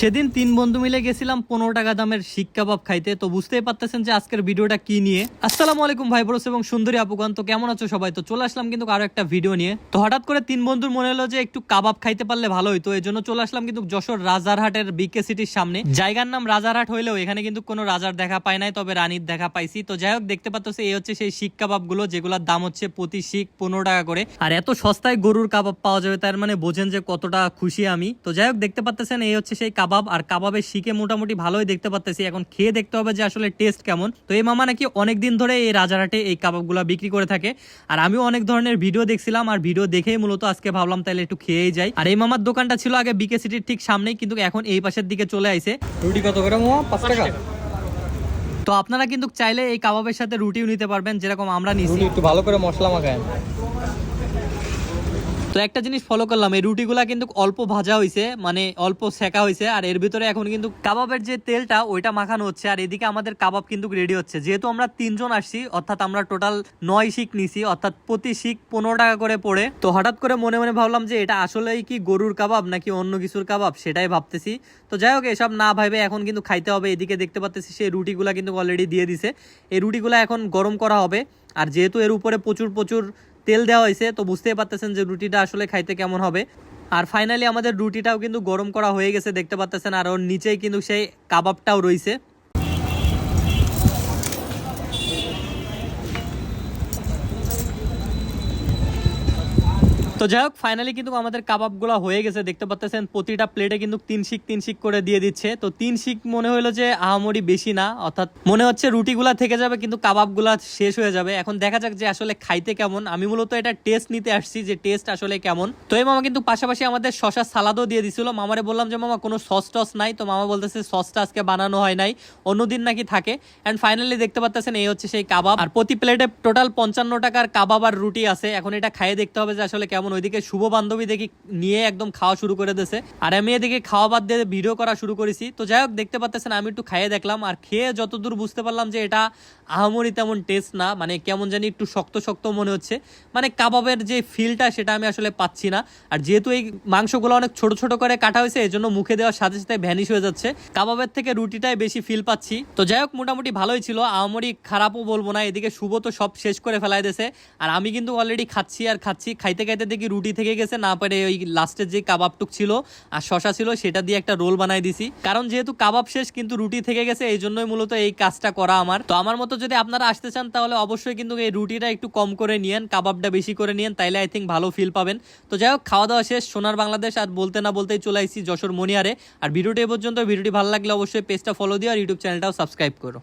সেদিন তিন বন্ধু মিলে গেছিলাম পনেরো টাকা দামের শিক কাবাব খাইতে। তো বুঝতেই পারতেছেন যে আজকের ভিডিওটা কি নিয়ে। আসসালামু আলাইকুম ভাই বরস এবং সুন্দরী আপুগান তো কেমন আছো সবাই? তো চলে আসলাম কিন্তু আরও একটা ভিডিও নিয়ে। তো হঠাৎ করে তিন বন্ধুর মনে হলো যে একটু কাবাব খাইতে পারলে ভালো হইতো এই জন্য চলে আসলাম কিন্তু যশোর রাজারহাটের বিকে সিটির সামনে। জায়গার নাম রাজারহাট হইলেও এখানে কিন্তু কোনো রাজার দেখা পাই নাই, তবে রানীর দেখা পাইছি। তো যাই হোক, দেখতে পাচ্ছ এই হচ্ছে সেই শিক কাবাবগুলো যেগুলোর দাম হচ্ছে প্রতি শিক পনেরো টাকা করে। আর এত সস্তায় গরুর কাবাব পাওয়া যাবে, তার মানে বোঝেন যে কতটা খুশি আমি। তো যাই হোক, দেখতে পাচ্ছেন এই হচ্ছে সেই কাবাব আর কাবাবের শিকে মোটামুটি ভালোই দেখতে পাচ্তেছি এখন খেয়ে দেখতে হবে যে আসলে টেস্ট কেমন। তো এই মামা নাকি অনেক দিন ধরে এই রাজারহাটে এই কাবাবগুলো বিক্রি করে থাকে। আর আমিও অনেক ধরনের ভিডিও দেখছিলাম আর ভিডিও দেখেই মূলত আজকে ভাবলাম তাহলে একটু খেয়েই যাই। আর এই মামার দোকানটা ছিল আগে বিকে সিটির ঠিক সামনেই কিন্তু এখন এই পাশের দিকে চলে আইছে। রুটি কত করে মামা? পাঁচ টাকা? তো আপনারা কিন্তু চাইলে এই কাবাবের সাথে রুটিও নিতে পারবেন যেরকম আমরা নিছি। একটু ভালো করে মশলা মাখায়। তো একটা জিনিস ফলো করলাম, এই রুটিগুলা কিন্তু অল্প ভাজা হয়েছে মানে অল্প সেকা হয়েছে আর এর ভিতরে এখন কিন্তু কাবাবের যে তেলটা, ওইটা মাখানো হচ্ছে, আর এদিকে আমাদের কাবাব কিন্তু রেডি হচ্ছে। যেহেতু আমরা তিনজন আসছি, অর্থাৎ আমরা টোটাল নয় শিক নিছি, অর্থাৎ প্রতি শিক পনেরো টাকা করে পড়ে। তো হঠাৎ করে মনে মনে ভাবলাম যে এটা আসলেই কি গরুর কাবাব নাকি অন্য কিছুর কাবাব, সেটাই ভাবতেছি। তো যাই হোক, এসব না ভাবে এখন কিন্তু খাইতে হবে, এদিকে দেখতে পাচ্তেছি সেই রুটিগুলা কিন্তু অলরেডি দিয়ে দিছে। এই রুটিগুলা এখন গরম করা হবে, আর যেহেতু এর উপরে প্রচুর প্রচুর তেল দেওয়া হয়েছে, তো বুঝতেই পারতেছেন যে রুটিটা আসলে খাইতে কেমন হবে। আর ফাইনালি আমাদের রুটিটাও কিন্তু গরম করা হয়ে গেছে, দেখতে পাচ্তেছেন আর ওর নিচেই কিন্তু সেই কাবাবটাও রয়েছে। তো যাই হোক ফাইনালি কিন্তু আমাদের কাবাবগুলো হয়ে গেছে। দেখতে পাচ্ছেন প্রতিটা প্লেটে কিন্তু তিন শিক তিন শিক করে দিয়ে দিচ্ছে। তো তিন শিক মনে হলো যে আহামরি বেশি না, অর্থাৎ মনে হচ্ছে রুটিগুলা থেকে যাবে, কিন্তু কাবাবগুলা শেষ হয়ে যাবে। এখন দেখা যাক যে আসলে খাইতে কেমন। আমি মূলত এটা টেস্ট নিতে আসছি যে টেস্ট আসলে কেমন। তো এই মামা কিন্তু পাশাপাশি আমাদের শশা সালাদও দিয়ে দিছিল। মামারে বললাম যে, মামা, কোনো সস টস নাই? তো মামা বলতেছে সসটা আজকে বানানো হয় নাই, অন্যদিন নাকি থাকে। অ্যান্ড ফাইনালি দেখতে পাচ্ছেন এই হচ্ছে সেই কাবাব। আর প্রতি প্লেটে টোটাল পঞ্চান্ন টাকার কাবাব আর রুটি আছে। এখন এটা খাইয়ে দেখতে হবে যে আসলে কেমন ওইদিকে শুভ বান্ধবী দেখি নিয়ে একদম খাওয়া শুরু করে দিয়েছে। আর আমি এদিকে খাওয়া বাদ দিয়ে ভিডিও করা শুরু করেছি। তো যাই হোক, দেখতে পাচ্ছেন আমি একটু খাইয়ে দেখলাম। আর খেয়ে যতদূর বুঝতে পারলাম যে এটা আহামরি তেমন টেস্ট না মানে কেমন জানি একটু শক্ত শক্ত মনে হচ্ছে। মানে কাবাবের যে ফিলটা সেটা আমি আসলে পাচ্ছি না। আর যেহেতু এই মাংসগুলো অনেক ছোট ছোট করে কাটা হয়েছে এই জন্য মুখে দেওয়ার সাথে সাথে ভ্যানিশ হয়ে যাচ্ছে। কাবাবের থেকে রুটিটাই বেশি ফিল পাচ্ছি। তো যাই হোক, মোটামুটি ভালোই ছিল। আহামরি খারাপও বলব না, এদিকে শুভ তো সব শেষ করে ফেলাই দিয়েছে। আর আমি কিন্তু অলরেডি খাচ্ছি আর খাচ্ছি, খাইতে খাইতে দেখি রুটি থেকে গেছে, না পারে ওই লাস্টের যে কাবাবটুক ছিল আর শশা ছিল, সেটা দিয়ে একটা রোল বানাই দিছি। কারণ যেহেতু কাবাব শেষ, কিন্তু রুটি থেকে গেছে, এই জন্যই মূলত এই কাজটা করা আমার। তো আমার মতো যদি আপনারা আসতে চান, তাহলে অবশ্যই কিন্তু এই রুটিটা একটু কম করে নিয়েন, কাবাবটা বেশি করে নিয়েন, তাইলে আই থিঙ্ক ভালো ফিল পাবেন। তো যাই হোক, খাওয়া দাওয়া শেষ, সোনার বাংলাদেশ, আর বলতে না বলতেই চলে আসছি যশোর মনিয়ারে। আর ভিডিওটি পর্যন্ত, ভিডিওটি ভালো লাগলে অবশ্যই পেজটা ফলো দিও, আর ইউটিউব চ্যানেলটাও সাবস্ক্রাইব করো।